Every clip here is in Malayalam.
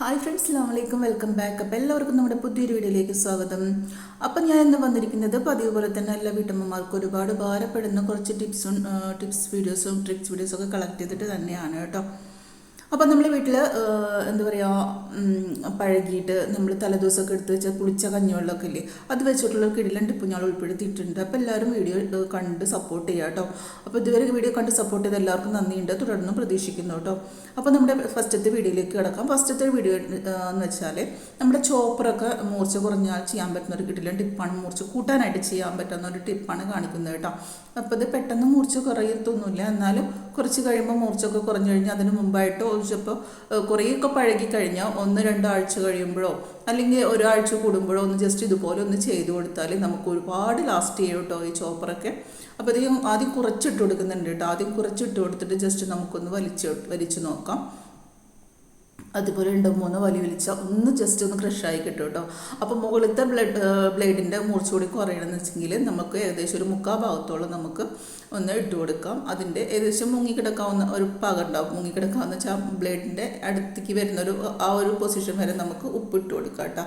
ഹായ് ഫ്രണ്ട്സ് അസ്ലാമലൈക്കും വെൽക്കം ബാക്ക് അപ്പം എല്ലാവർക്കും നമ്മുടെ പുതിയൊരു വീഡിയോയിലേക്ക് സ്വാഗതം. അപ്പം ഞാൻ ഇന്ന് വന്നിരിക്കുന്നത് പതിവ് പോലെ തന്നെ എല്ലാ വീട്ടമ്മമാർക്കും ഒരുപാട് ഭാരപ്പെടുന്ന കുറച്ച് ടിപ്സും ടിപ്സ് വീഡിയോസും ട്രിക്സ് വീഡിയോസും ഒക്കെ കളക്ട് ചെയ്തിട്ട് തന്നെയാണ് കേട്ടോ. അപ്പം നമ്മൾ വീട്ടിൽ എന്താ പറയുക പഴകിയിട്ട് നമ്മൾ തലേദിവസമൊക്കെ എടുത്ത് വെച്ച പുളിച്ച കഞ്ഞിവെള്ളമൊക്കെ ഇല്ലേ അത് വെച്ചിട്ടുള്ള കിടിലൻ ടിപ്പ് ഞാൻ ഉൾപ്പെടുത്തിയിട്ടുണ്ട്. അപ്പോൾ എല്ലാവരും വീഡിയോ കണ്ട് സപ്പോർട്ട് ചെയ്യുക കേട്ടോ. അപ്പോൾ ഇതുവരെ വീഡിയോ കണ്ട് സപ്പോർട്ട് ചെയ്ത എല്ലാവർക്കും നന്ദിയുണ്ട്. തുടർന്നും പ്രതീക്ഷിക്കുന്നു കേട്ടോ. അപ്പോൾ നമ്മുടെ ഫസ്റ്റത്തെ വീഡിയോയിലേക്ക് കിടക്കാം. ഫസ്റ്റത്തെ വീഡിയോ എന്ന് വെച്ചാൽ നമ്മുടെ ചോപ്പറൊക്കെ മൂർച്ച കുറഞ്ഞാൽ ചെയ്യാൻ പറ്റുന്ന ഒരു കിടിലൻ ടിപ്പാണ് മൂർച്ച. കൂട്ടാനായിട്ട് ചെയ്യാൻ പറ്റുന്ന ഒരു ടിപ്പാണ് കാണിക്കുന്നത് കേട്ടോ. അപ്പോൾ ഇത് പെട്ടെന്ന് മൂർച്ച കുറയത്തൊന്നുമില്ല എന്നാലും കുറച്ച് കഴിയുമ്പോൾ മൂർച്ചയൊക്കെ കുറഞ്ഞു കഴിഞ്ഞാൽ അതിന് മുമ്പായിട്ട് ഒഴിച്ചപ്പോൾ കുറേയൊക്കെ പഴകി കഴിഞ്ഞാൽ ഒന്ന് രണ്ടോ ആഴ്ച കഴിയുമ്പോഴോ അല്ലെങ്കിൽ ഒരാഴ്ച കൂടുമ്പോഴോ ഒന്ന് ജസ്റ്റ് ഇതുപോലെ ഒന്ന് ചെയ്തു കൊടുത്താൽ നമുക്ക് ഒരുപാട് ലാസ്റ്റ് ചെയ്യും കേട്ടോ ഈ ചോപ്പറൊക്കെ അപ്പോൾ അധികം ആദ്യം കുറച്ചിട്ട് കൊടുക്കുന്നുണ്ട് കേട്ടോ ആദ്യം കുറച്ചിട്ട് കൊടുത്തിട്ട് ജസ്റ്റ് നമുക്കൊന്ന് വലിച്ച് വലിച്ചു നോക്കാം. അതുപോലെ രണ്ടോ മൂന്നോ വലി വലിച്ചാൽ ഒന്ന് ജസ്റ്റ് ഒന്ന് ക്രഷായി കിട്ടും കേട്ടോ. അപ്പോൾ മുകളിലത്തെ ബ്ലഡ് ബ്ലേഡിന്റെ മൂർച്ച കൂടി കുറയണമെന്ന് വെച്ചെങ്കിൽ നമുക്ക് ഏകദേശം ഒരു മുക്കാൽ ഭാഗത്തോളം നമുക്ക് ഒന്ന് ഇട്ട് കൊടുക്കാം. അതിന്റെ ഏകദേശം മുങ്ങിക്കിടക്കാവുന്ന ഒരു പാകം ഉണ്ടാവും. മുങ്ങിക്കിടക്കാവുന്ന വെച്ചാൽ ബ്ലേഡിന്റെ അടുത്തേക്ക് വരുന്ന ഒരു ആ ഒരു പൊസിഷൻ വരെ നമുക്ക് ഉപ്പിട്ട് കൊടുക്കാം കേട്ടോ.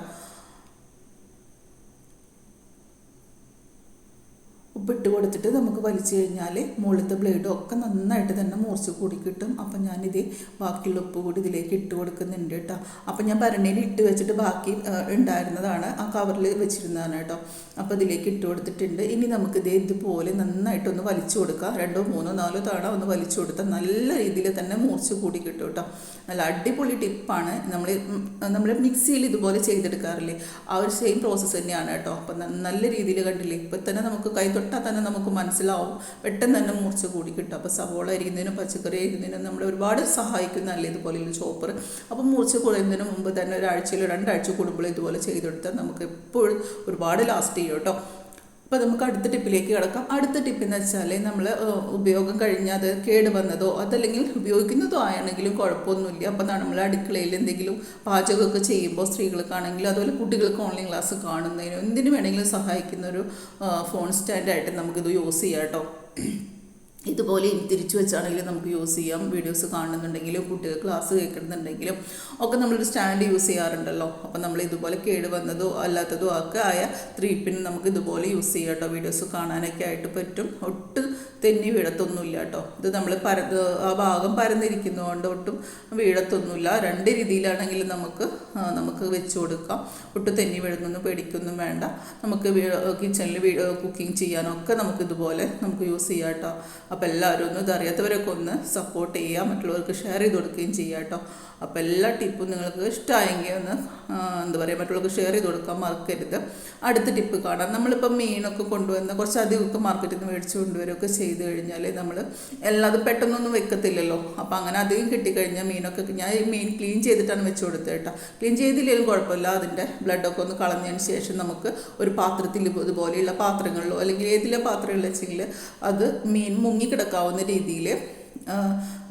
കൊടുത്തിട്ട് നമുക്ക് വലിച്ചു കഴിഞ്ഞാൽ മുകളിലത്തെ ബ്ലേഡും ഒക്കെ നന്നായിട്ട് തന്നെ മൂർച്ച കൂടി കിട്ടും. അപ്പം ഞാനിത് ബാക്കിയുള്ള ഉപ്പ് കൂടി ഇതിലേക്ക് ഇട്ട് കൊടുക്കുന്നുണ്ട് കേട്ടോ അപ്പം ഞാൻ ഭരണിയിൽ ഇട്ട് വെച്ചിട്ട് ബാക്കി ഉണ്ടായിരുന്നതാണ്. ആ കവറിൽ വെച്ചിരുന്നതാണ് കേട്ടോ അപ്പോൾ ഇതിലേക്ക് ഇട്ട് കൊടുത്തിട്ടുണ്ട്. ഇനി നമുക്ക് ഇതേ ഇതുപോലെ നന്നായിട്ടൊന്ന് വലിച്ചു കൊടുക്കാം. രണ്ടോ മൂന്നോ നാലോ തവണ ഒന്ന് വലിച്ചു കൊടുത്താൽ നല്ല രീതിയിൽ തന്നെ മൂർച്ച കൂടി കിട്ടും കേട്ടോ നല്ല അടിപൊളി ടിപ്പാണ്. നമ്മൾ നമ്മൾ മിക്സിയിൽ ഇതുപോലെ ചെയ്തെടുക്കാറില്ലേ? ആ ഒരു സെയിം പ്രോസസ്സ് തന്നെയാണ് കേട്ടോ അപ്പം നല്ല രീതിയിൽ കണ്ടില്ലേ? ഇപ്പം തന്നെ നമുക്ക് കൈ തൊട്ടാൽ തന്നെ നമുക്ക് മനസ്സിലാവും. പെട്ടെന്ന് തന്നെ മൂർച്ച കൂടി കിട്ടും. അപ്പോൾ സവോള അരിയുന്നതിനും പച്ചക്കറി അരിയുന്നതിനും നമ്മളെ ഒരുപാട് സഹായിക്കുന്നതല്ലേ ഇതുപോലെയുള്ള ചോപ്പർ അപ്പോൾ മൂർച്ച കുറയുന്നതിന് മുമ്പ് തന്നെ ഒരാഴ്ചയിലോ രണ്ടാഴ്ച കൂടുമ്പോൾ ഇതുപോലെ ചെയ്തെടുത്താൽ നമുക്ക് എപ്പോഴും ഒരുപാട് ലാസ്റ്റ് ചെയ്യും കേട്ടോ. അപ്പോൾ നമുക്ക് അടുത്ത ടിപ്പിലേക്ക് കിടക്കാം. അടുത്ത ടിപ്പ് എന്ന് വെച്ചാൽ നമ്മൾ ഉപയോഗം കേട് വന്നതോ അതല്ലെങ്കിൽ ഉപയോഗിക്കുന്നതോ ആണെങ്കിലും കുഴപ്പമൊന്നുമില്ല. അപ്പോൾ നമ്മൾ അടുക്കളയിൽ എന്തെങ്കിലും പാചകമൊക്കെ ചെയ്യുമ്പോൾ സ്ത്രീകൾക്കാണെങ്കിലും അതുപോലെ കുട്ടികൾക്ക് ഓൺലൈൻ ക്ലാസ് കാണുന്നതിനോ എന്തിനു വേണമെങ്കിലും സഹായിക്കുന്ന ഒരു ഫോൺ സ്റ്റാൻഡായിട്ട് നമുക്കിത് യൂസ് ചെയ്യാം കേട്ടോ. ഇതുപോലെ തിരിച്ചു വെച്ചാണെങ്കിലും നമുക്ക് യൂസ് ചെയ്യാം. വീഡിയോസ് കാണുന്നുണ്ടെങ്കിലും കുട്ടികൾ ക്ലാസ് കേൾക്കുന്നുണ്ടെങ്കിലും ഒക്കെ നമ്മളൊരു സ്റ്റാൻഡ് യൂസ് ചെയ്യാറുണ്ടല്ലോ. അപ്പം നമ്മൾ ഇതുപോലെ കേട് വന്നതോ അല്ലാത്തതോ ഒക്കെ ആയ ത്രീ പിൻ നമുക്ക് ഇതുപോലെ യൂസ് ചെയ്യാം കേട്ടോ. വീഡിയോസ് കാണാനൊക്കെ ആയിട്ട് പറ്റും. ഒട്ടും തെന്നി വീഴത്തൊന്നുമില്ല കേട്ടോ. ഇത് നമ്മൾ പര ആ ഭാഗം പരന്നിരിക്കുന്നതുകൊണ്ട് ഒട്ടും വീഴത്തൊന്നുമില്ല. രണ്ട് രീതിയിലാണെങ്കിലും നമുക്ക് നമുക്ക് വെച്ച് കൊടുക്കാം. ഒട്ടും തെന്നി വീഴുന്നൊന്നും പേടിക്കൊന്നും വേണ്ട. നമുക്ക് കിച്ചണിൽ കുക്കിംഗ് ചെയ്യാനൊക്കെ നമുക്ക് ഇതുപോലെ നമുക്ക് യൂസ് ചെയ്യാം കേട്ടോ. അപ്പോൾ എല്ലാവരും ഒന്ന് ഇതറിയാത്തവരൊക്കെ ഒന്ന് സപ്പോർട്ട് ചെയ്യുക മറ്റുള്ളവർക്ക് ഷെയർ ചെയ്ത് കൊടുക്കുകയും ചെയ്യുക കേട്ടോ. അപ്പോൾ എല്ലാ ടിപ്പും നിങ്ങൾക്ക് ഇഷ്ടമായെങ്കിൽ ഒന്ന് എന്താ പറയുക മറ്റുള്ളവർക്ക് ഷെയർ ചെയ്ത് കൊടുക്കാൻ മറക്കരുത്. അടുത്ത ടിപ്പ് കാണാം. നമ്മളിപ്പോൾ മീനൊക്കെ കൊണ്ടുവന്ന് കുറച്ച് അധികമൊക്കെ മാർക്കറ്റിൽ നിന്ന് മേടിച്ച് കൊണ്ടുവരികയൊക്കെ ചെയ്ത് കഴിഞ്ഞാൽ നമ്മൾ എല്ലാതും പെട്ടെന്നൊന്നും വെക്കത്തില്ലല്ലോ. അപ്പോൾ അങ്ങനെ അധികം കിട്ടിക്കഴിഞ്ഞാൽ മീനൊക്കെ ഞാൻ ഈ മീൻ ക്ലീൻ ചെയ്തിട്ടാണ് വെച്ച് കൊടുത്തത് കേട്ടോ. ക്ലീൻ ചെയ്തില്ലെങ്കിലും കുഴപ്പമില്ല. അതിന്റെ ബ്ലഡൊക്കെ ഒന്ന് കളഞ്ഞതിന് ശേഷം നമുക്ക് ഒരു പാത്രത്തിൽ ഇതുപോലെയുള്ള പാത്രങ്ങളിലോ അല്ലെങ്കിൽ ഏതിലെ പാത്രങ്ങളിൽ വെച്ചെങ്കിൽ അത് മീൻ മുങ്ങിക്കിടക്കാവുന്ന രീതിയിൽ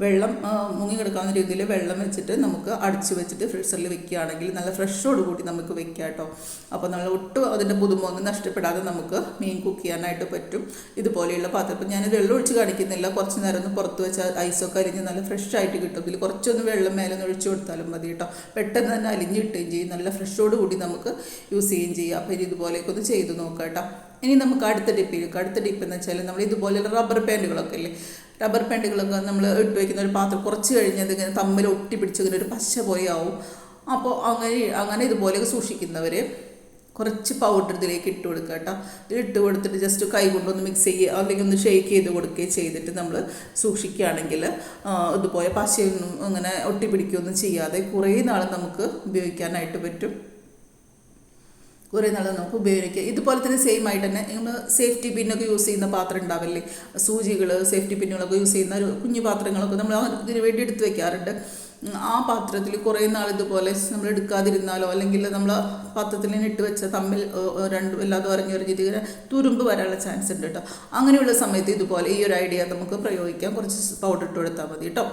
വെള്ളം മുങ്ങി മുങ്ങിക്കിടക്കാവുന്ന രീതിയിൽ വെള്ളം വെച്ചിട്ട് നമുക്ക് അടച്ചു വെച്ചിട്ട് ഫ്രീസറിൽ വെക്കുകയാണെങ്കിൽ നല്ല ഫ്രഷോട് കൂടി നമുക്ക് വെക്കാം കേട്ടോ. അപ്പോൾ നമ്മൾ ഒട്ടും അതിന്റെ ഒന്നും നഷ്ടപ്പെടാതെ നമുക്ക് മീൻ കുക്ക് ചെയ്യാനായിട്ട് പറ്റും. ഇതുപോലെയുള്ള പാത്രം. ഇപ്പം ഞാൻ വെള്ളം ഒഴിച്ച് കാണിക്കുന്നില്ല. കുറച്ച് നേരം ഒന്ന് പുറത്ത് വെച്ച് ഐസൊക്കെ അരിഞ്ഞ് നല്ല ഫ്രഷ് ആയിട്ട് കിട്ടും. ഇതിൽ കുറച്ചൊന്ന് വെള്ളം മേലെ ഒന്ന് ഒഴിച്ചു കൊടുത്താലും മതി കേട്ടോ. പെട്ടെന്ന് തന്നെ അലിഞ്ഞ് കിട്ടുകയും ചെയ്യും. നല്ല ഫ്രഷോട് കൂടി നമുക്ക് യൂസ് ചെയ്യുകയും ചെയ്യാം. അപ്പോൾ ഇനി ഇതുപോലെയൊക്കെ ഒന്ന് ചെയ്ത് നോക്കാം കേട്ടോ. ഇനി നമുക്ക് അടുത്ത ടിപ്പിലേക്ക് അടുത്ത ടിപ്പ് എന്ന് വെച്ചാൽ നമ്മൾ ഇതുപോലെയുള്ള റബ്ബർ പാന്റുകളൊക്കെ ഇല്ലേ? റബ്ബർ പാന്റുകളൊക്കെ നമ്മൾ ഇട്ട് വയ്ക്കുന്ന ഒരു പാത്രം കുറച്ച് കഴിഞ്ഞത് ഇങ്ങനെ തമ്മിൽ ഒട്ടി പിടിച്ചിങ്ങനെ ഒരു പശ പോലെ ആവും. അപ്പോൾ അങ്ങനെ അങ്ങനെ ഇതുപോലെയൊക്കെ സൂക്ഷിക്കുന്നവർ കുറച്ച് പൗഡർ ഇതിലേക്ക് ഇട്ട് കൊടുക്കുക കേട്ടോ. ഇട്ട് കൊടുത്തിട്ട് ജസ്റ്റ് കൈ കൊണ്ടൊന്ന് മിക്സ് ചെയ്യുക അല്ലെങ്കിൽ ഒന്ന് ഷേക്ക് ചെയ്ത് കൊടുക്കുകയും ചെയ്തിട്ട് നമ്മൾ സൂക്ഷിക്കുകയാണെങ്കിൽ ഇതുപോലെ പശയൊന്നും അങ്ങനെ ഒട്ടിപ്പിടിക്കുകയൊന്നും ചെയ്യാതെ കുറേ നാൾ നമുക്ക് ഉപയോഗിക്കാനായിട്ട് പറ്റും. കുറേ നാൾ നമുക്ക് ഉപയോഗിക്കാം. ഇതുപോലെ തന്നെ സെയിം ആയിട്ട് തന്നെ നമ്മൾ സേഫ്റ്റി പിന്നൊക്കെ യൂസ് ചെയ്യുന്ന പാത്രം ഉണ്ടാവില്ലേ? സൂചികൾ സേഫ്റ്റി പിന്നുകളൊക്കെ യൂസ് ചെയ്യുന്ന ഒരു കുഞ്ഞു പാത്രങ്ങളൊക്കെ നമ്മൾ ഇതിന് വേണ്ടി എടുത്ത് വെക്കാറുണ്ട്. ആ പാത്രത്തിൽ കുറേ നാൾ ഇതുപോലെ നമ്മൾ എടുക്കാതിരുന്നാലോ അല്ലെങ്കിൽ നമ്മൾ പാത്രത്തിൽ തന്നെ ഇട്ട് വെച്ച തമ്മിൽ രണ്ടും അല്ലാതെ വല്ലാതെ ഉറഞ്ഞുറഞ്ഞിട്ട് ഇങ്ങനെ തുരുമ്പ് വരാനുള്ള ചാൻസ് ഉണ്ട് കേട്ടോ അങ്ങനെയുള്ള സമയത്ത് ഇതുപോലെ ഈ ഒരു ഐഡിയ നമുക്ക് പ്രയോഗിക്കാം. കുറച്ച് പൗഡർ ഇട്ട് കൊടുത്താൽ മതി കേട്ടോ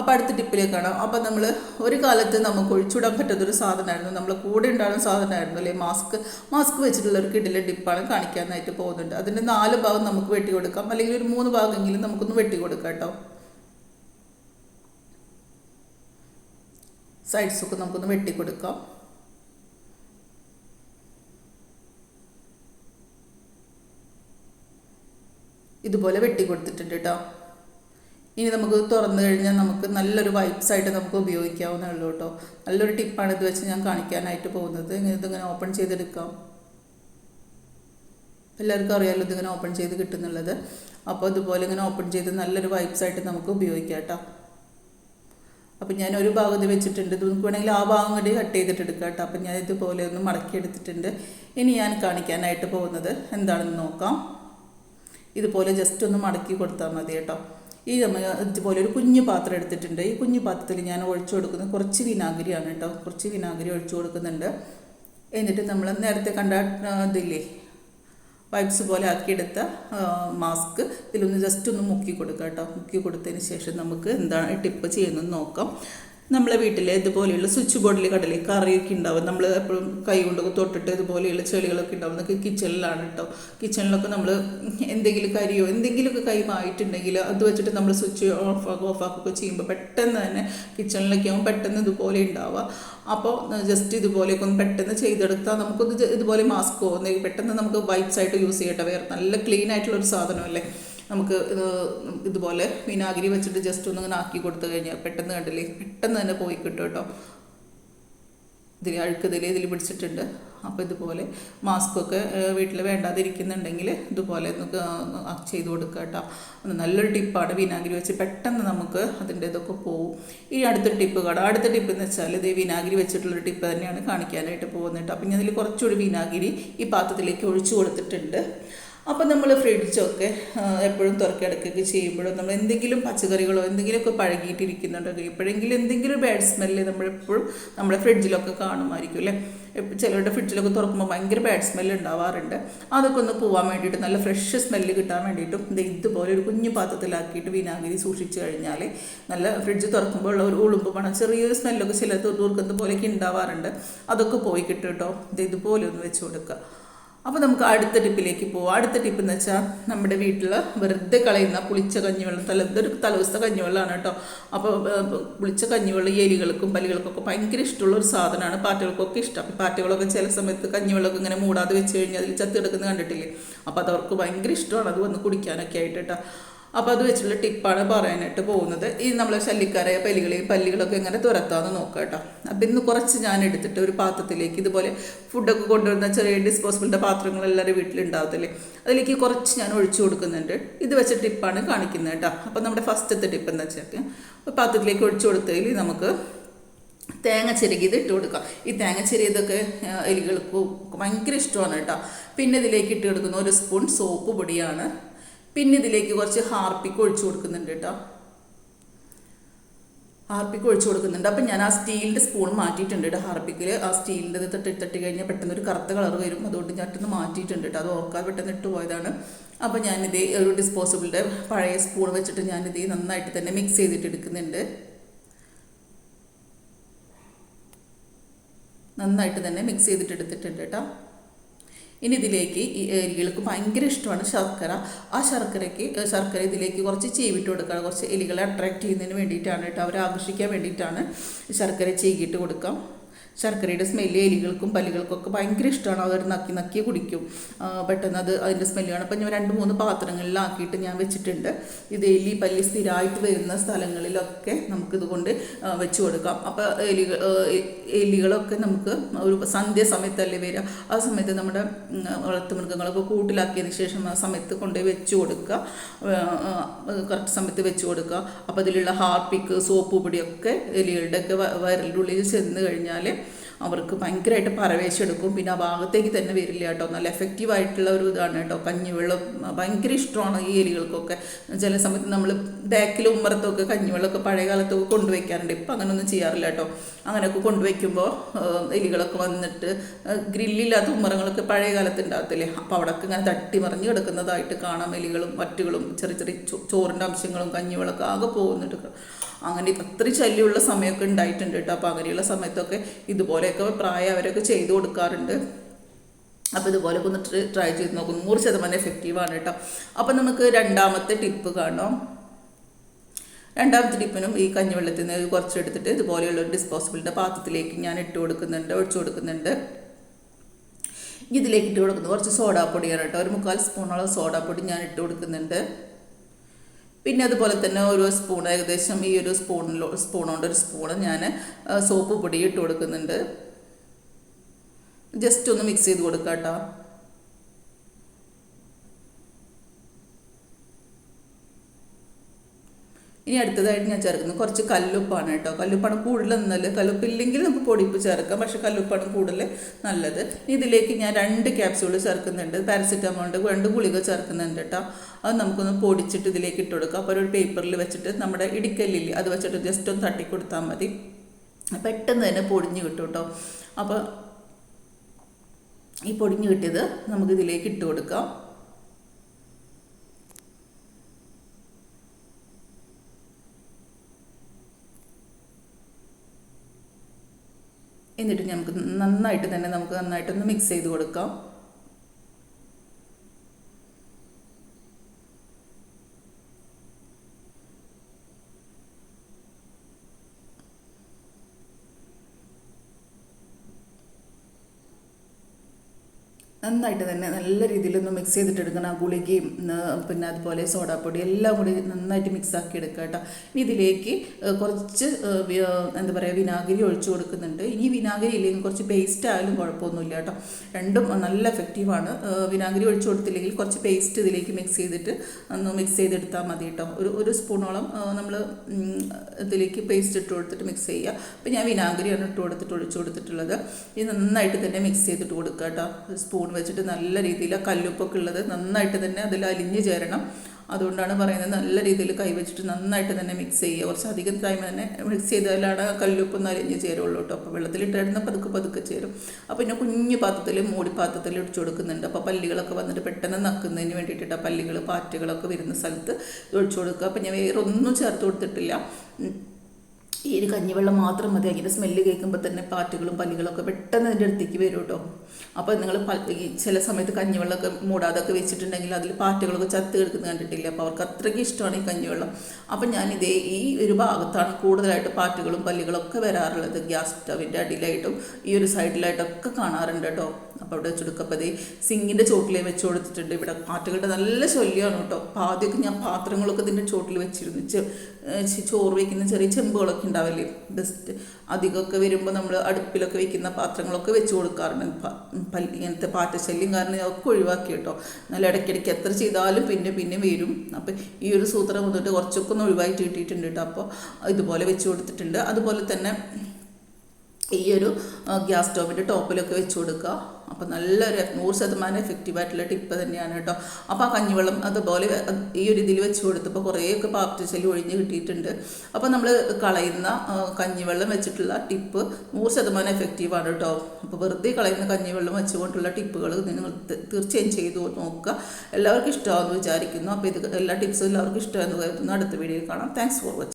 അപ്പോൾ അടുത്ത ടിപ്പിലേക്ക് കാണാം അപ്പോൾ നമ്മൾ ഒരു കാലത്ത് നമുക്ക് ഒഴിച്ചുവിടാൻ പറ്റാത്തൊരു സാധനമായിരുന്നു. നമ്മൾ കൂടെ ഉണ്ടാകുന്ന സാധനമായിരുന്നു അല്ലെ? മാസ്ക് മാസ്ക് വെച്ചിട്ടുള്ള ഒരു കിടിലെ ടിപ്പാണ് കാണിക്കാനായിട്ട് പോകുന്നുണ്ട് അതിന്റെ നാല് ഭാഗം നമുക്ക് വെട്ടി കൊടുക്കാം. അല്ലെങ്കിൽ ഒരു മൂന്ന് ഭാഗമെങ്കിലും നമുക്കൊന്ന് വെട്ടി കൊടുക്കാം കേട്ടോ. സൈഡ്സൊക്കെ നമുക്കൊന്ന് വെട്ടി കൊടുക്കാം. ഇതുപോലെ വെട്ടി കൊടുത്തിട്ടുണ്ട് കേട്ടോ. ഇനി നമുക്ക് തുറന്നു കഴിഞ്ഞാൽ നമുക്ക് നല്ലൊരു വൈപ്സ് ആയിട്ട് നമുക്ക് ഉപയോഗിക്കാവുന്നേ ഉള്ളൂ കേട്ടോ. നല്ലൊരു ടിപ്പാണ് ഇത് വെച്ച് ഞാൻ കാണിക്കാനായിട്ട് പോകുന്നത്. ഇങ്ങനെ ഇതിങ്ങനെ ഓപ്പൺ ചെയ്തെടുക്കാം. എല്ലാവർക്കും അറിയാമല്ലോ ഇതിങ്ങനെ ഓപ്പൺ ചെയ്ത് കിട്ടുന്നുള്ളത്. അപ്പോൾ ഇതുപോലെ ഇങ്ങനെ ഓപ്പൺ ചെയ്ത് നല്ലൊരു വൈപ്സ് ആയിട്ട് നമുക്ക് ഉപയോഗിക്കാം കേട്ടോ. അപ്പം ഞാൻ ഒരു ഭാഗത്ത് വെച്ചിട്ടുണ്ട്. നമുക്ക് വേണമെങ്കിൽ ആ ഭാഗം കൂടി കട്ട് ചെയ്തിട്ട് എടുക്കാം കേട്ടോ. അപ്പം ഞാൻ ഇതുപോലെ ഒന്ന് മടക്കി എടുത്തിട്ടുണ്ട്. ഇനി ഞാൻ കാണിക്കാനായിട്ട് പോകുന്നത് എന്താണെന്ന് നോക്കാം. ഇതുപോലെ ജസ്റ്റ് ഒന്ന് മടക്കി കൊടുത്താൽ മതി കേട്ടോ. ഈ ഇതുപോലെ ഒരു കുഞ്ഞു പാത്രം എടുത്തിട്ടുണ്ട്. ഈ കുഞ്ഞു പാത്രത്തിൽ ഞാൻ ഒഴിച്ചു കൊടുക്കുന്നത് കുറച്ച് വിനാഗിരിയാണ് കേട്ടോ. കുറച്ച് വിനാഗിരി ഒഴിച്ചു കൊടുക്കുന്നുണ്ട്. എന്നിട്ട് നമ്മൾ നേരത്തെ കണ്ട ഇതില്ലേ വൈപ്സ് പോലെ ആക്കിയെടുത്ത മാസ്ക് ഇതിലൊന്ന് ജസ്റ്റ് ഒന്ന് മുക്കി കൊടുക്കുക കേട്ടോ. മുക്കി കൊടുത്തതിന് ശേഷം നമുക്ക് എന്താണ് ടിപ്പ് ചെയ്യുന്നതെന്ന് നോക്കാം. നമ്മളെ വീട്ടിൽ ഇതുപോലെയുള്ള സ്വിച്ച് ബോർഡിൽ കടലിൽ കറിയൊക്കെ ഉണ്ടാവും. നമ്മൾ എപ്പോഴും കൈ കൊണ്ട് തൊട്ടിട്ട് ഇതുപോലെയുള്ള ചെളികളൊക്കെ ഉണ്ടാവും. എന്നൊക്കെ കിച്ചണിലാണ് കേട്ടോ കിച്ചണിലൊക്കെ നമ്മൾ എന്തെങ്കിലും കരിയോ എന്തെങ്കിലുമൊക്കെ കൈമായിട്ടുണ്ടെങ്കിൽ അത് വെച്ചിട്ട് നമ്മൾ സ്വിച്ച് ഓഫ് ആക്കുക ഓഫ് ആക്കുകയൊക്കെ ചെയ്യുമ്പോൾ പെട്ടെന്ന് തന്നെ കിച്ചണിലൊക്കെ ആകുമ്പോൾ പെട്ടെന്ന് ഇതുപോലെ ഉണ്ടാവുക. അപ്പോൾ ജസ്റ്റ് ഇതുപോലെയൊക്കെ ഒന്ന് പെട്ടെന്ന് ചെയ്തെടുത്താൽ നമുക്കൊന്ന് ഇതുപോലെ മാസ്ക് പോകുന്നെങ്കിൽ പെട്ടെന്ന് നമുക്ക് വൈപ്സ് ആയിട്ട് യൂസ് ചെയ്യട്ടെ. വേറെ നല്ല ക്ലീൻ ആയിട്ടുള്ള ഒരു സാധനമല്ലേ? നമുക്ക് ഇത് ഇതുപോലെ വിനാഗിരി വെച്ചിട്ട് ജസ്റ്റ് ഒന്ന് ഇങ്ങനെ ആക്കി കൊടുത്തു കഴിഞ്ഞാൽ പെട്ടെന്ന് കണ്ടില്ലേ? പെട്ടെന്ന് തന്നെ പോയി കിട്ടും കേട്ടോ. ഇതിൽ അഴുക്കതിൽ ഇതിൽ പിടിച്ചിട്ടുണ്ട്. അപ്പോൾ ഇതുപോലെ മാസ്കൊക്കെ വീട്ടിൽ വേണ്ടാതിരിക്കുന്നുണ്ടെങ്കിൽ ഇതുപോലെ ഒന്ന് ചെയ്ത് കൊടുക്കുക കേട്ടോ. നല്ലൊരു ടിപ്പാണ് വിനാഗിരി വെച്ച് പെട്ടെന്ന് നമുക്ക് അതിന്റെ ഇതൊക്കെ പോവും. ഈ അടുത്ത ടിപ്പ് കേട്ടോ അടുത്ത ടിപ്പ് എന്ന് വെച്ചാൽ ഇത് വിനാഗിരി വെച്ചിട്ടുള്ളൊരു ടിപ്പ് തന്നെയാണ് കാണിക്കാനായിട്ട് പോകുന്നത് കേട്ടോ. അപ്പം ഞാൻ അതിൽ കുറച്ചുകൂടി വിനാഗിരി ഈ പാത്രത്തിലേക്ക് ഒഴിച്ചു കൊടുത്തിട്ടുണ്ട്. അപ്പം നമ്മൾ ഫ്രിഡ്ജൊക്കെ എപ്പോഴും തുറക്കിടക്കൊക്കെ ചെയ്യുമ്പോഴും നമ്മൾ എന്തെങ്കിലും പച്ചക്കറികളോ എന്തെങ്കിലുമൊക്കെ പഴകിയിട്ടിരിക്കുന്നുണ്ടെങ്കിൽ എപ്പോഴെങ്കിലും എന്തെങ്കിലും ബാഡ് സ്മെല്ല് നമ്മളെപ്പോഴും നമ്മുടെ ഫ്രിഡ്ജിലൊക്കെ കാണുമായിരിക്കും അല്ലേ? ചിലരുടെ ഫ്രിഡ്ജിലൊക്കെ തുറക്കുമ്പോൾ ഭയങ്കര ബാഡ് സ്മെല്ല് ഉണ്ടാവാറുണ്ട്. അതൊക്കെ ഒന്ന് പോവാൻ വേണ്ടിയിട്ട് നല്ല ഫ്രഷ് സ്മെല്ല് കിട്ടാൻ വേണ്ടിയിട്ടും ഇത് ഇതുപോലെ ഒരു കുഞ്ഞു പാത്രത്തിലാക്കിയിട്ട് വിനാഗിരി സൂക്ഷിച്ചു കഴിഞ്ഞാൽ നല്ല ഫ്രിഡ്ജ് തുറക്കുമ്പോൾ ഉള്ള ഒരു ഉളുമ്പ് പണം ചെറിയൊരു സ്മെല്ലൊക്കെ ചില ദുർഗന്ധം പോലെയൊക്കെ ഉണ്ടാവാറുണ്ട്. അതൊക്കെ പോയി കിട്ടും കേട്ടോ ഇത് ഇതുപോലെ ഒന്ന് വെച്ച് കൊടുക്കുക. അപ്പോൾ നമുക്ക് അടുത്ത ടിപ്പിലേക്ക് പോവാം. അടുത്ത ടിപ്പ് എന്ന് വെച്ചാൽ നമ്മുടെ വീട്ടിൽ വെറുതെ കളയുന്ന പുളിച്ച കഞ്ഞിവെള്ളം തല ഇതൊരു തലവസ്ത കഞ്ഞിവെള്ളമാണ് കേട്ടോ. അപ്പോൾ പുളിച്ച കഞ്ഞിവെള്ളം ഈ എലികൾക്കും പല്ലികൾക്കൊക്കെ ഭയങ്കര ഇഷ്ടമുള്ള ഒരു സാധനമാണ്. പാറ്റകൾക്കൊക്കെ ഇഷ്ടം. അപ്പോൾ പാറ്റകളൊക്കെ ചില സമയത്ത് കഞ്ഞിവെള്ളമൊക്കെ ഇങ്ങനെ മൂടാതെ വെച്ച് കഴിഞ്ഞാൽ അതിൽ ചത്തി കിടക്കുന്നത് കണ്ടിട്ടില്ലേ? അപ്പോൾ അതവർക്ക് ഭയങ്കര ഇഷ്ടമാണ് അത് വന്ന് കുടിക്കാനൊക്കെ ആയിട്ട് കേട്ടോ. അപ്പോൾ അത് വെച്ചുള്ള ടിപ്പാണ് പറയാനായിട്ട് പോകുന്നത്. ഈ നമ്മൾ ശല്യക്കാരായ പല്ലികളെയും പല്ലികളൊക്കെ എങ്ങനെ തുരത്താമെന്ന് നോക്കാം കേട്ടോ. അപ്പം ഇന്ന് കുറച്ച് ഞാൻ എടുത്തിട്ട് ഒരു പാത്രത്തിലേക്ക് ഇതുപോലെ ഫുഡൊക്കെ കൊണ്ടുവരുന്ന ചെറിയ ഡിസ്പോസിബിളിന്റെ പാത്രങ്ങൾ എല്ലാവരും വീട്ടിലുണ്ടാവത്തില്ലേ? അതിലേക്ക് കുറച്ച് ഞാൻ ഒഴിച്ചു കൊടുക്കുന്നുണ്ട്. ഇത് വെച്ച ടിപ്പാണ് കാണിക്കുന്നത് കേട്ടോ. അപ്പം നമ്മുടെ ഫസ്റ്റത്തെ ടിപ്പ് എന്താ വെച്ചാൽ പാത്രത്തിലേക്ക് ഒഴിച്ചു കൊടുത്തതിൽ നമുക്ക് തേങ്ങ ചിരകിയത് ഇട്ട് കൊടുക്കാം. ഈ തേങ്ങ ചിരകിയതൊക്കെ ഇതൊക്കെ എലികൾക്ക് ഭയങ്കര ഇഷ്ടമാണ് കേട്ടോ. പിന്നെ ഇതിലേക്ക് ഇട്ട് കൊടുക്കുന്ന ഒരു സ്പൂൺ സോപ്പ് പൊടിയാണ് പിന്നെ ഇതിലേക്ക് കുറച്ച് ഹാർപ്പിക്ക് ഒഴിച്ചു കൊടുക്കുന്നുണ്ട് കേട്ടോ. ഹാർപ്പിക്ക് ഒഴിച്ചു കൊടുക്കുന്നുണ്ട്. അപ്പം ഞാൻ ആ സ്റ്റീലിന്റെ സ്പൂൺ മാറ്റിയിട്ടുണ്ട് കേട്ടോ ഹാർപ്പിക്കിൽ ആ സ്റ്റീലിന്റെ ഇത് തട്ടി തട്ടി കഴിഞ്ഞാൽ പെട്ടെന്ന് ഒരു കറുത്ത കളർ വരും. അതുകൊണ്ട് ഞാൻ പെട്ടെന്ന് മാറ്റിയിട്ടുണ്ട് കേട്ടോ. അത് ഓർക്കാതെ പെട്ടെന്ന് ഇട്ട് പോയതാണ്. അപ്പോൾ ഞാനിത് ഒരു ഡിസ്പോസിബിളിന്റെ പഴയ സ്പൂൺ വെച്ചിട്ട് ഞാനിത് നന്നായിട്ട് തന്നെ മിക്സ് ചെയ്തിട്ട് എടുക്കുന്നുണ്ട്. നന്നായിട്ട് തന്നെ മിക്സ് ചെയ്തിട്ട് എടുത്തിട്ടുണ്ട് കേട്ടോ. ഇനി ഇതിലേക്ക് ഈ എലികൾക്ക് ഭയങ്കര ഇഷ്ടമാണ് ശർക്കര. ആ ശർക്കരയ്ക്ക് ശർക്കര ഇതിലേക്ക് കുറച്ച് ചീവിട്ട് കൊടുക്കുക കുറച്ച് എലികളെ അട്രാക്ട് ചെയ്യുന്നതിന് വേണ്ടിയിട്ടാണ് കേട്ടോ. അവരെ ആകർഷിക്കാൻ വേണ്ടിയിട്ടാണ് ശർക്കര ചീകിയിട്ട് കൊടുക്കാം. ശർക്കരയുടെ സ്മെല്ല് എലികൾക്കും പല്ലികൾക്കൊക്കെ ഭയങ്കര ഇഷ്ടമാണ് അവർ നക്കി നക്കി കുടിക്കും. പെട്ടെന്ന് അത് അതിന്റെ സ്മെല്ല് കാണും അപ്പം ഞാൻ രണ്ട് മൂന്ന് പാത്രങ്ങളിലാക്കിയിട്ട് ഞാൻ വെച്ചിട്ടുണ്ട്. ഇത് എലി പല്ലി സ്ഥിരമായിട്ട് വരുന്ന സ്ഥലങ്ങളിലൊക്കെ നമുക്കിതുകൊണ്ട് വെച്ച് കൊടുക്കാം. അപ്പോൾ എലികൾ എലികളൊക്കെ നമുക്ക് ഒരു സന്ധ്യ സമയത്തല്ലേ വരിക ആ സമയത്ത് നമ്മുടെ വളർത്തുമൃഗങ്ങളൊക്കെ കൂട്ടിലാക്കിയതിന് ശേഷം ആ സമയത്ത് കൊണ്ടുപോയി വെച്ച് കൊടുക്കുക കറക്റ്റ് സമയത്ത് വെച്ച് കൊടുക്കുക അപ്പോൾ അതിലുള്ള ഹാർപ്പിക്ക് സോപ്പ് പൊടിയൊക്കെ എലികളുടെയൊക്കെ വയറിന്റെ ഉള്ളിൽ ചെന്ന് കഴിഞ്ഞാൽ അവർക്ക് ഭയങ്കരമായിട്ട് പരവേശെടുക്കും പിന്നെ ആ ഭാഗത്തേക്ക് തന്നെ വരില്ല കേട്ടോ. നല്ല എഫക്റ്റീവ് ആയിട്ടുള്ള ഒരു ഇതാണ് കേട്ടോ. കഞ്ഞിവെള്ളം ഭയങ്കര ഇഷ്ടമാണ് ഈ എലികൾക്കൊക്കെ. ചില സമയത്ത് നമ്മൾ ബാക്കിലും ഉമ്മറത്തൊക്കെ കഞ്ഞിവെള്ളമൊക്കെ പഴയ കാലത്തൊക്കെ കൊണ്ടുവയ്ക്കാറുണ്ട്. ഇപ്പം അങ്ങനെയൊന്നും ചെയ്യാറില്ല കേട്ടോ. അങ്ങനെയൊക്കെ കൊണ്ടുവയ്ക്കുമ്പോൾ എലികളൊക്കെ വന്നിട്ട് ഗ്രില്ലില്ലാത്ത ഉമ്മറങ്ങളൊക്കെ പഴയ കാലത്ത് ഉണ്ടാകത്തില്ലേ? അപ്പോൾ അവിടെയൊക്കെ ഇങ്ങനെ തട്ടി മറിഞ്ഞ് കിടക്കുന്നതായിട്ട് കാണാം. എലികളും വറ്റുകളും ചെറിയ ചെറിയ ചോറിന്റെ അംശങ്ങളും കഞ്ഞിവെള്ളമൊക്കെ ആകെ പോകുന്നുണ്ട്. അങ്ങനെ അത്രയും ശല്യമുള്ള സമയമൊക്കെ ഉണ്ടായിട്ടുണ്ട് കേട്ടോ. അപ്പോൾ അങ്ങനെയുള്ള സമയത്തൊക്കെ ഇതുപോലെയൊക്കെ പ്രായം അവരൊക്കെ ചെയ്തു കൊടുക്കാറുണ്ട്. അപ്പോൾ ഇതുപോലെയൊക്കെ ഒന്ന് ട്രൈ ചെയ്ത് നോക്കും. നൂറ് ശതമാനം എഫക്റ്റീവാണ് കേട്ടോ. അപ്പോൾ നമുക്ക് രണ്ടാമത്തെ ടിപ്പ് കാണാം. രണ്ടാമത്തെ ടിപ്പിനും ഈ കഞ്ഞിവെള്ളത്തിൽ നിന്ന് കുറച്ച് എടുത്തിട്ട് ഇതുപോലെയുള്ള ഒരു ഡിസ്പോസിബിളിന്റെ പാത്രത്തിലേക്ക് ഞാൻ ഇട്ട് കൊടുക്കുന്നുണ്ട് ഒഴിച്ചു കൊടുക്കുന്നുണ്ട്. ഇതിലേക്ക് ഇട്ട് കൊടുക്കുന്നു കുറച്ച് സോഡാപ്പൊടിയാണ് കേട്ടോ. ഒരു മുക്കാൽ സ്പൂണോളം സോഡാപ്പൊടി ഞാൻ ഇട്ട് കൊടുക്കുന്നുണ്ട്. പിന്നെ അതുപോലെ തന്നെ ഓരോ സ്പൂൺ ഏകദേശം ഈ ഒരു സ്പൂണിലോ സ്പൂണോണ്ട് ഒരു സ്പൂണ് ഞാൻ സോപ്പ് പൊടി ഇട്ട് കൊടുക്കുന്നുണ്ട്. ജസ്റ്റ് ഒന്ന് മിക്സ് ചെയ്ത് കൊടുക്കാം കേട്ടോ ഇനി അടുത്തതായിട്ട് ഞാൻ ചേർക്കുന്നത് കുറച്ച് കല്ലുപ്പാണ് കേട്ടോ. കല്ലുപ്പാണ് കൂടുതൽ നല്ലത് കല്ലുപ്പില്ലെങ്കിൽ നമുക്ക് പൊടിപ്പ് ചേർക്കാം. പക്ഷേ കല്ലുപ്പാണ് കൂടുതൽ നല്ലത്. ഇതിലേക്ക് ഞാൻ രണ്ട് ക്യാപ്സ്യൂൾ ചേർക്കുന്നുണ്ട്. പാരസിറ്റമോളിന്റെ രണ്ട് ഗുളിക ചേർക്കുന്നുണ്ട് കേട്ടോ. അത് നമുക്കൊന്ന് പൊടിച്ചിട്ട് ഇതിലേക്ക് ഇട്ട് കൊടുക്കാം. അപ്പോൾ ഒരു പേപ്പറിൽ വെച്ചിട്ട് നമ്മുടെ ഇടിക്കല്ലില്ല അത് വെച്ചിട്ട് ജസ്റ്റ് ഒന്ന് തട്ടി കൊടുത്താൽ മതി. പെട്ടെന്ന് തന്നെ പൊടിഞ്ഞ് കിട്ടും കേട്ടോ. അപ്പോൾ ഈ പൊടിഞ്ഞ് കിട്ടിയത് നമുക്ക് ഇതിലേക്ക് ഇട്ട് കൊടുക്കാം. എന്നിട്ട് നമുക്ക് നന്നായിട്ട് തന്നെ നമുക്ക് നന്നായിട്ടൊന്ന് മിക്സ് ചെയ്ത് കൊടുക്കാം. നന്നായിട്ട് തന്നെ നല്ല രീതിയിലൊന്ന് മിക്സ് ചെയ്തിട്ടെടുക്കണം. ഗുളികയും പിന്നെ അതുപോലെ സോഡാപ്പൊടി എല്ലാം കൂടി നന്നായിട്ട് മിക്സാക്കി എടുക്കുക കേട്ടോ. ഇനി ഇതിലേക്ക് കുറച്ച് എന്താ പറയുക വിനാഗിരി ഒഴിച്ചു കൊടുക്കുന്നുണ്ട്. ഇനി വിനാഗിരി ഇല്ലെങ്കിൽ കുറച്ച് പേസ്റ്റ് ആയാലും കുഴപ്പമൊന്നുമില്ല കേട്ടോ. രണ്ടും നല്ല എഫക്റ്റീവാണ് വിനാഗിരി ഒഴിച്ചു കൊടുത്തില്ലെങ്കിൽ കുറച്ച് പേസ്റ്റ് ഇതിലേക്ക് മിക്സ് ചെയ്തിട്ട് ഒന്ന് മിക്സ് ചെയ്തെടുത്താൽ മതി കേട്ടോ. ഒരു ഒരു സ്പൂണോളം നമ്മൾ ഇതിലേക്ക് പേസ്റ്റ് ഇട്ട് കൊടുത്തിട്ട് മിക്സ് ചെയ്യുക. അപ്പോൾ ഞാൻ വിനാഗിരിയാണ് ഇട്ട് കൊടുത്തിട്ട് ഒഴിച്ചു കൊടുത്തിട്ടുള്ളത്. ഇത് നന്നായിട്ട് തന്നെ മിക്സ് ചെയ്തിട്ട് കൊടുക്കുക കേട്ടോ. സ്പൂൺ വെച്ചിട്ട് നല്ല രീതിയിൽ ആ കല്ലുപ്പൊക്കെ ഉള്ളത് നന്നായിട്ട് തന്നെ അതിൽ അലിഞ്ഞ് ചേരണം. അതുകൊണ്ടാണ് പറയുന്നത് നല്ല രീതിയിൽ കൈവച്ചിട്ട് നന്നായിട്ട് തന്നെ മിക്സ് ചെയ്യുക. കുറച്ച് അധികം ടൈം തന്നെ മിക്സ് ചെയ്താലാണ് കല്ലുപ്പ് ഒന്ന് അലിഞ്ഞ് ചേരുള്ളൂ കേട്ടോ. അപ്പോൾ വെള്ളത്തിലിട്ടായിരുന്ന പതുക്കെ പതുക്കെ ചേരും. അപ്പോൾ പിന്നെ കുഞ്ഞു പാത്രത്തിൽ മൂടി പാത്രത്തിൽ ഇടിച്ചു കൊടുക്കുന്നുണ്ട്. അപ്പോൾ പല്ലികളൊക്കെ വന്നിട്ട് പെട്ടെന്ന് നക്കുന്നതിന് വേണ്ടിയിട്ടാണ് പല്ലികൾ പാറ്റുകളൊക്കെ വരുന്ന സ്ഥലത്ത് ഒഴിച്ചു കൊടുക്കുക. അപ്പോൾ ഞാൻ വേറെ ഒന്നും ചേർത്ത് കൊടുത്തിട്ടില്ല. ഈ ഒരു കഞ്ഞിവെള്ളം മാത്രം മതി. അതിന്റെ സ്മെല്ല് കേൾക്കുമ്പോൾ തന്നെ പാറ്റുകളും പല്ലികളൊക്കെ പെട്ടെന്ന് അതിന്റെ അടുത്തേക്ക് വരും കേട്ടോ. അപ്പോൾ നിങ്ങൾ ചില സമയത്ത് കഞ്ഞിവെള്ളമൊക്കെ മൂടാതൊക്കെ വെച്ചിട്ടുണ്ടെങ്കിൽ അതിൽ പാറ്റുകളൊക്കെ ചത്ത് കിടക്കുന്നത് കണ്ടിട്ടില്ല? അപ്പോൾ അവർക്ക് അത്രയ്ക്ക് ഇഷ്ടമാണ് ഈ കഞ്ഞിവെള്ളം. ഞാൻ ഞാനിതേ ഈ ഒരു ഭാഗത്താണ് കൂടുതലായിട്ട് പാറ്റുകളും പല്ലികളൊക്കെ വരാറുള്ളത്. ഗ്യാസ് സ്റ്റവിന്റെ അടിയിലായിട്ടും ഈ ഒരു സൈഡിലായിട്ടൊക്കെ കാണാറുണ്ട് കേട്ടോ. അപ്പോൾ അവിടെ ചുടുക്കപ്പതി സിങ്ങിന്റെ ചോട്ടിലേ വെച്ച് കൊടുത്തിട്ടുണ്ട്. ഇവിടെ പാട്ടുകളുടെ നല്ല ശല്യമാണ് കേട്ടോ. അപ്പോൾ ആദ്യമൊക്കെ ഞാൻ പാത്രങ്ങളൊക്കെ ഇതിന്റെ ചോട്ടിൽ വെച്ചിരുന്നു. ചോറ് വയ്ക്കുന്ന ചെറിയ ചെമ്പുകളൊക്കെ ഉണ്ടാവില്ലേ? ബെസ്റ്റ് അധികമൊക്കെ വരുമ്പോൾ നമ്മൾ അടുപ്പിലൊക്കെ വെക്കുന്ന പാത്രങ്ങളൊക്കെ വെച്ച് കൊടുക്കാറുണ്ട്. ഇങ്ങനത്തെ പാറ്റശല്യം കാരണം ഒക്കെ ഒഴിവാക്കി കേട്ടോ. നല്ല ഇടയ്ക്കിടയ്ക്ക് എത്ര ചെയ്താലും പിന്നെ പിന്നെ വരും. അപ്പം ഈ ഒരു സൂത്രം വന്നിട്ട് കുറച്ചൊക്കെ ഒന്ന് ഒഴിവായിട്ട് കിട്ടിയിട്ടുണ്ട് കേട്ടോ. അപ്പോൾ ഇതുപോലെ വെച്ച് കൊടുത്തിട്ടുണ്ട്. അതുപോലെ തന്നെ ഈ ഒരു ഗ്യാസ് സ്റ്റോവിന്റെ ടോപ്പിലൊക്കെ വെച്ച് കൊടുക്കുക. അപ്പോൾ നല്ലൊരു നൂറ് ശതമാനം എഫക്റ്റീവായിട്ടുള്ള ടിപ്പ് തന്നെയാണ് കേട്ടോ. അപ്പോൾ ആ കഞ്ഞിവെള്ളം അതുപോലെ ഈ ഒരു ഇതിൽ വെച്ച് കൊടുത്തപ്പോൾ കുറേയൊക്കെ പാപ്റ്റശല്യം ഒഴിഞ്ഞ് കിട്ടിയിട്ടുണ്ട്. അപ്പോൾ നമ്മൾ കളയുന്ന കഞ്ഞിവെള്ളം വെച്ചിട്ടുള്ള ടിപ്പ് നൂറ് ശതമാനം എഫക്റ്റീവാണ് കേട്ടോ. അപ്പോൾ വെറുതെ കളയുന്ന കഞ്ഞിവെള്ളം വെച്ചുകൊണ്ടുള്ള ടിപ്പുകൾ നിങ്ങൾ തീർച്ചയായും ചെയ്തു നോക്കുക. എല്ലാവർക്കും ഇഷ്ടമാണെന്ന് വിചാരിക്കുന്നു. അപ്പോൾ ഇത് എല്ലാ ടിപ്സും എല്ലാവർക്കും ഇഷ്ടമാണെന്ന് കരുതുന്നു. അടുത്ത വീഡിയോയിൽ കാണാം. Thanks for watching